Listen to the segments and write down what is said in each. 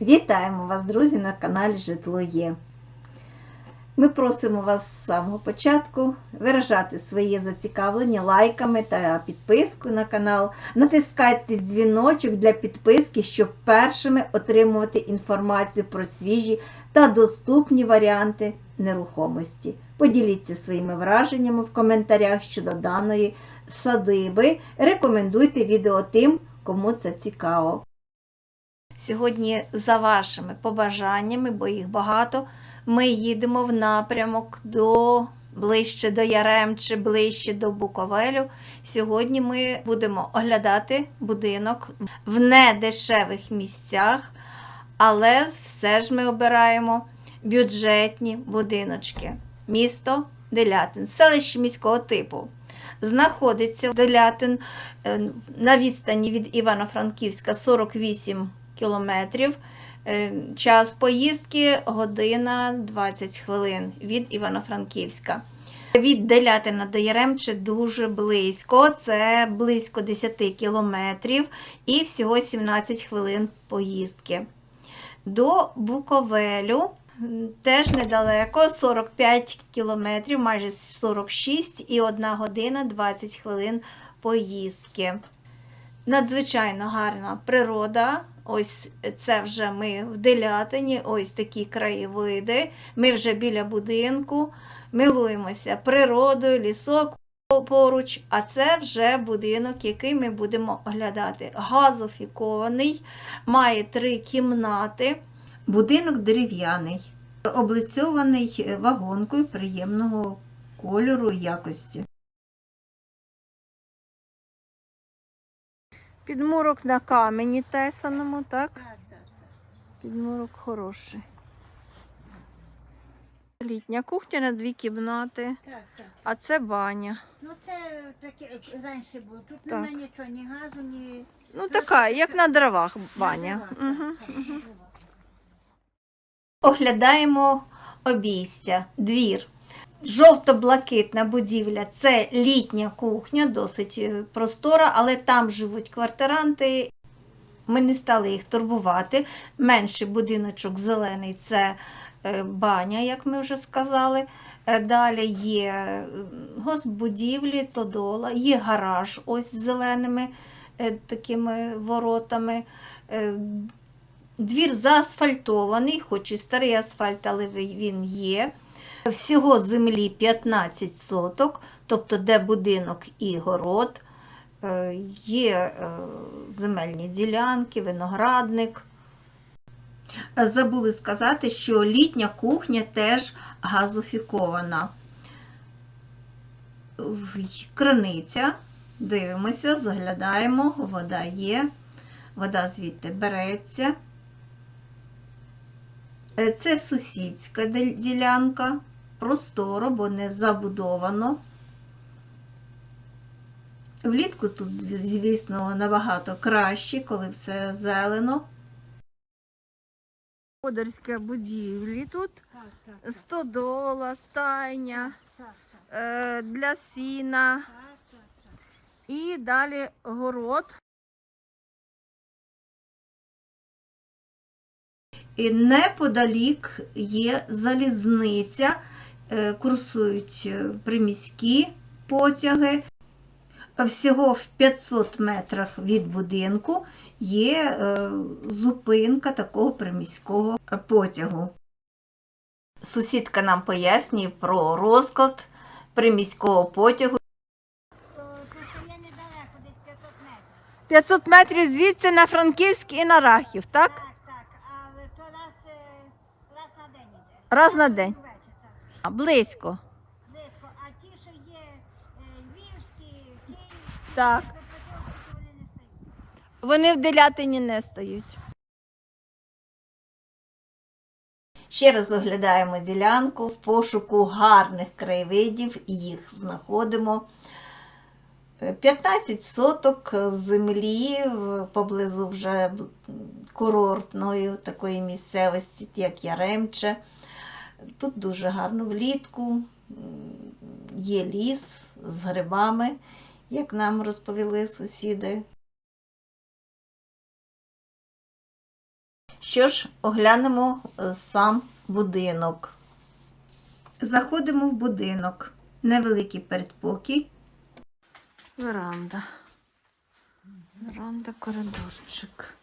Вітаємо вас, друзі, на каналі Житло Є. Ми просимо вас з самого початку виражати своє зацікавлення лайками та підпискою на канал. Натискайте дзвіночок для підписки, щоб першими отримувати інформацію про свіжі та доступні варіанти нерухомості. Поділіться своїми враженнями в коментарях щодо даної садиби. Рекомендуйте відео тим, кому це цікаво. Сьогодні, за вашими побажаннями, бо їх багато, ми їдемо в напрямок до ближче до Яремче, ближче до Буковелю. Сьогодні ми будемо оглядати будинок в недешевих місцях, але все ж ми обираємо бюджетні будиночки. Місто Делятин, селище міського типу. Знаходиться Делятин е, на відстані від Івано-Франківська 48 кілометрів. Е, Час поїздки година 20 хвилин від Івано-Франківська. Від Делятина до Яремче дуже близько, це близько 10 кілометрів і всього 17 хвилин поїздки. До Буковелю теж недалеко, 45 кілометрів, майже 46 і 1 година 20 хвилин поїздки. Надзвичайно гарна природа. Ось це вже ми в Делятині, ось такі краєвиди. Ми вже біля будинку, милуємося природою, лісок поруч, а це вже будинок, який ми будемо оглядати. Газофікований, має три кімнати. Будинок дерев'яний, облицьований вагонкою приємного кольору і якості. Підмурок на камені тесаному, так? Так, так, Підмурок хороший. Літня кухня на дві кімнати, так, так. а це баня. Ну це таке раніше було. Тут Так. немає нічого, ні газу, ні. Ну, така, як на дровах баня. Так, Угу. так, так, так. Оглядаємо обійстя, двір. Жовто-блакитна будівля це літня кухня, досить е, простора, але там живуть квартиранти. Ми не стали їх турбувати. Менший будиночок зелений це е, баня, як ми вже сказали. Е, Далі є госпбудівлі, стодола, є гараж ось з зеленими такими воротами. Двір заасфальтований, хоч і старий асфальт, але він є. Всього землі 15 соток, тобто де будинок і город. Е, Є е, земельні ділянки, виноградник. Е, Забули сказати, що літня кухня теж газофікована. Криниця. Дивимося, заглядаємо, вода є, вода звідти береться. Це сусідська ділянка, просторо, бо не забудовано. Влітку тут, звісно, набагато краще, коли все зелено. Господарська будівлі тут стодола, стайня е, для сіна і далі город. І неподалік є залізниця, курсують е, приміські потяги. Всього в 500 метрах від будинку є е, зупинка такого приміського потягу. Сусідка нам пояснює про розклад приміського потягу. То, то це є недалеко, десь 500 метрів. звідси на Франківськ і на Рахів, так? Так, так, але то раз, е, раз на день іде. Раз на день. А, Близько. Близько. А ті, що є е, львівські, київські, Так. Вони не стоять. Вони в делятині не стають. Ще раз оглядаємо ділянку в пошуку гарних краєвидів і їх знаходимо. Е, 15 соток землі поблизу вже курортної такої місцевості, як Яремче. Тут дуже гарно влітку, є ліс з грибами, як нам розповіли сусіди. Що ж, оглянемо е, сам будинок. Заходимо в будинок. Невеликий передпокій. Веранда. Веранда, коридорчик.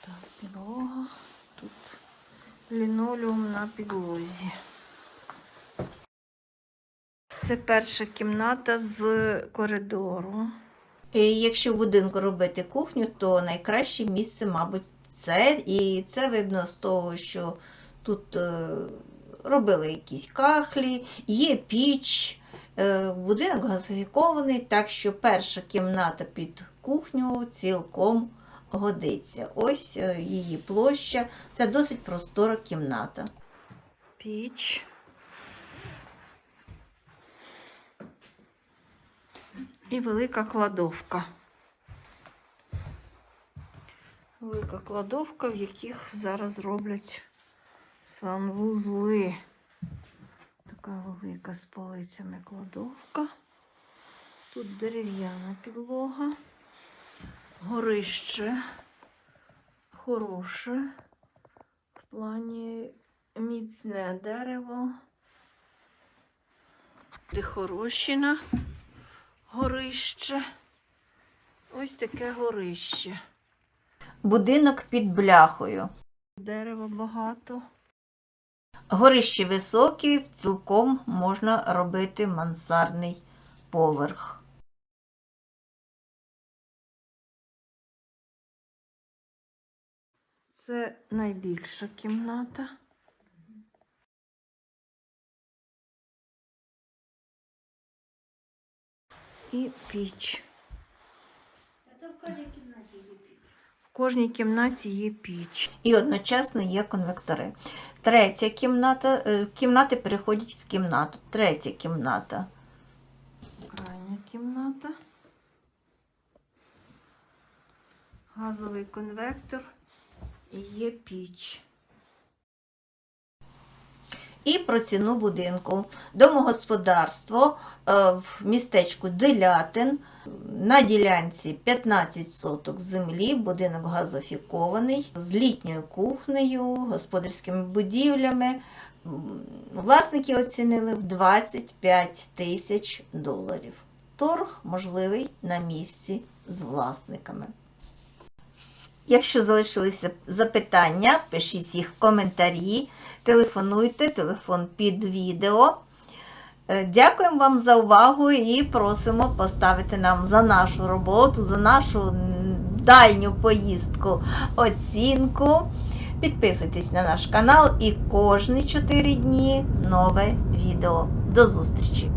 Так, підлога. Тут лінолеум на підлозі. Це перша кімната з коридору. І якщо в будинку робити кухню, то найкраще місце, мабуть, це. І це видно з того, що тут е, робили якісь кахлі, є піч, е, будинок газифікований, так що перша кімната під кухню цілком годиться. Ось е, її площа. Це досить простора кімната. Піч. І велика кладовка. Велика кладовка, в яких зараз роблять санвузли. Така велика з полицями кладовка. Тут дерев'яна підлога, горище хороше, в плані міцне дерево, Дихорощина горище. Ось таке горище. Будинок під бляхою. Дерева багато. Горище високі, цілком можна робити мансардний поверх. Це найбільша кімната. І піч. В кожній кімнаті є піч. В. І одночасно є конвектори. Третя кімната. е, Кімнати переходять з кімнату. Третя кімната. Крайня кімната. Газовий конвектор і є піч. І про ціну будинку. Домогосподарство е, в містечку Делятин на ділянці 15 соток землі, будинок газофікований, з літньою кухнею, господарськими будівлями. Власники оцінили в 25 тисяч доларів. Торг можливий на місці з власниками. Якщо залишилися запитання, пишіть їх в коментарі, телефонуйте, телефон під відео. Е, Дякуємо вам за увагу і просимо поставити нам за нашу роботу, за нашу дальню поїздку оцінку. Підписуйтесь на наш канал і кожні 4 дні нове відео. До зустрічі!